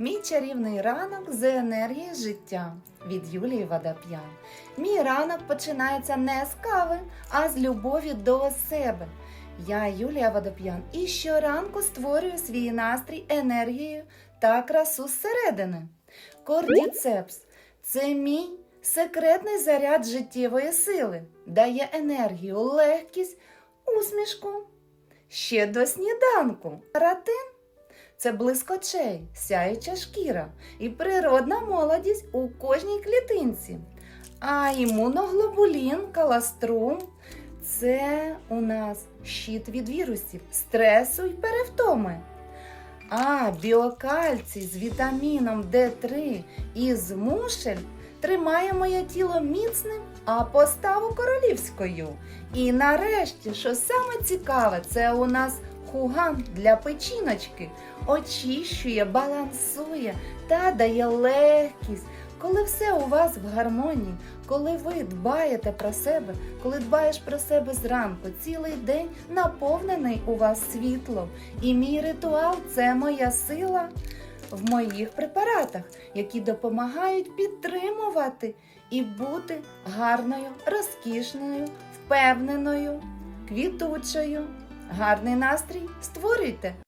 Мій чарівний ранок з енергії життя від Юлії Водоп'ян. Мій ранок починається не з кави, а з любові до себе. Я Юлія Водоп'ян і щоранку створюю свій настрій енергією та красу зсередини. Кордіцепс це мій секретний заряд життєвої сили, дає енергію, легкість, усмішку. Ще до сніданку. Ратин це блиск очей, сяюча шкіра і природна молодість у кожній клітинці. А імуноглобулін, каластрум це у нас щит від вірусів, стресу і перевтоми. А біокальцій з вітаміном Д3 і з мушель тримає моє тіло міцним, а поставу королівською. І нарешті, що саме цікаве, це у нас хуган для печіночки, очищує, балансує та дає легкість. Коли все у вас в гармонії, коли ви дбаєте про себе, коли дбаєш про себе зранку, цілий день наповнений у вас світлом. І мій ритуал це моя сила в моїх препаратах, які допомагають підтримувати і бути гарною, розкішною, впевненою, квітучою. Гарний настрій створюйте!